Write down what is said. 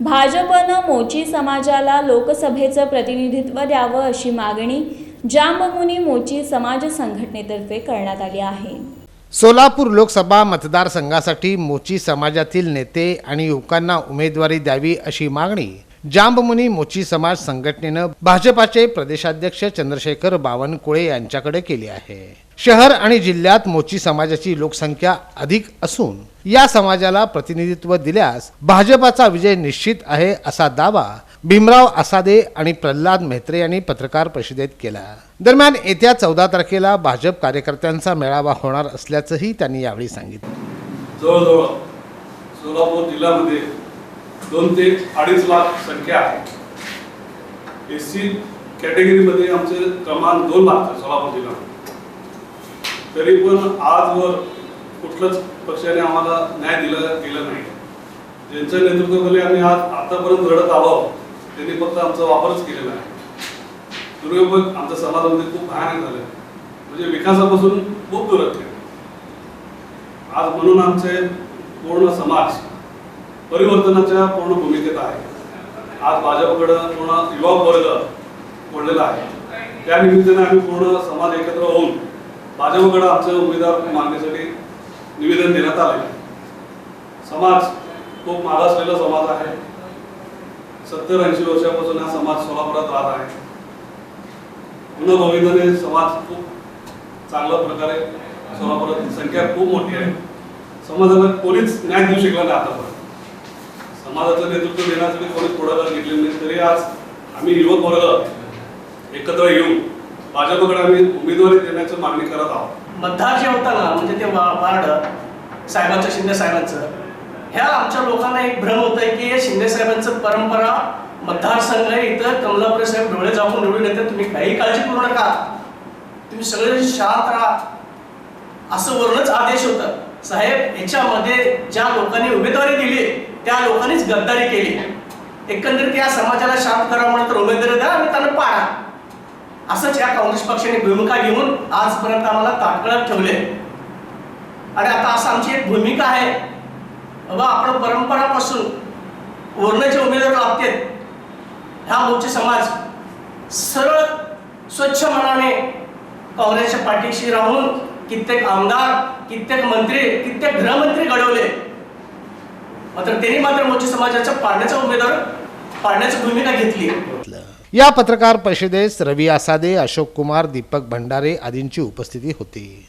भाजपनं मोची समाजाला लोकसभेचं प्रतिनिधित्व द्यावं अशी मागणी जांबमुनी मोची समाज संघटनेतर्फे करण्यात आली आहे. सोलापूर लोकसभा मतदारसंघासाठी मोची समाजातील नेते आणि युवकांना उमेदवारी द्यावी अशी मागणी जांबमुनी मोची समाज संघटनेनं भाजपाचे प्रदेशाध्यक्ष चंद्रशेखर बावनकुळे यांच्याकडे केली आहे. शहर आणि जिल्ह्यात मोची समाजाची लोकसंख्या अधिक असून या समाजाला प्रतिनिधित्व दिल्यास भाजपाचा विजय निश्चित आहे असा दावा भीमराव आसादे आणि प्रल्हाद मेहत्रे यांनी पत्रकार परिषदेत केला. दरम्यान येत्या चौदा तारखेला भाजप कार्यकर्त्यांचा मेळावा होणार असल्याचंही त्यांनी यावेळी सांगितलं. जवळजवळ सोलापूर जिल्ह्यामध्ये दोन ते अडीच लाख संख्या आहे. एस सी कॅटेगरीमध्ये आमचे प्रमाण दोन लाख सोलापूर तरी पण आजवर कुठलंच पक्षाने आम्हाला न्याय दिला गेला नाही. ज्यांच्या नेतृत्वाखाली आम्ही आज आतापर्यंत लढत आलो त्यांनी फक्त आमचा वापरच केलेला आहे. दुर्योपयोग आमच्या समाजामध्ये खूप भयानक झालं. म्हणजे विकासापासून खूप दूर आहेत आज म्हणून आमचे पूर्ण समाज परिवर्तनाच्या पूर्ण भूमिकेत आहे. आज भाजपकडं पूर्ण युवा वर्ग पडलेला आहे? त्या निमित्ताने आम्ही पूर्ण समाज एकत्र होऊन भाजपकडं आमचे उमेदवार मागण्यासाठी निवेदन देण्यात आले समाज खूप मागासलेला समाज आहे. सत्तर ऐंशी वर्षापासून हा समाज सोलापुरात राहत आहे. पुन्हा गोविंदाने समाज खूप चांगल्या प्रकारे सोलापुरात संख्या खूप मोठी आहे. समाजाला कोणीच न्याय देऊ शकला नाही आतापर्यंत. समाजाचं नेतृत्व देण्यासाठी कोणीच पुढाकार घेतलेलं नाही तरी आज आम्ही युवक वर्ग एकत्र येऊन भाजपकडे आम्ही उमेदवारी देण्याची मागणी करत आहोत. मतदार जे होता ना म्हणजे ते वार्ड साहेबांचं शिंदे साहेबांचं ह्या आमच्या लोकांना एक भ्रम होत आहे की हे शिंदे साहेबांचं परंपरा मतदारसंघ आहे इथं कमलापुरे साहेब डोळे जाऊन निवडून येते तुम्ही काही काळजी करू नका. तुम्ही सगळे शांत राहा. असं वरूनच आदेश होता. साहेब याच्यामध्ये ज्या लोकांनी उमेदवारी दिली त्या लोकांनीच गद्दारी केली. एकंदरीत या समाजाला शांत करा म्हणून तर उमेदवारी द्या आणि त्यांना पाडा असंच या काँग्रेस पक्षाने भूमिका घेऊन आजपर्यंत आम्हाला ताटकळत ठेवले. आणि आता असं आमची एक भूमिका आहे. बाबा आपण परंपरापासून वरणाचे उमेदवार लागतात ह्या मोर्चे समाज सरळ स्वच्छ मनाने काँग्रेसच्या पाठीशी राहून कित्येक आमदार कित्येक मंत्री कित्येक गृहमंत्री घडवले. मात्र त्यांनी मात्र मोठी समाजाच्या पाडण्याचा उमेदवार पाडण्याची भूमिका घेतली. या पत्रकार परिषदेस रवी आसादे अशोक कुमार दीपक भंडारे आदींची उपस्थिती होती.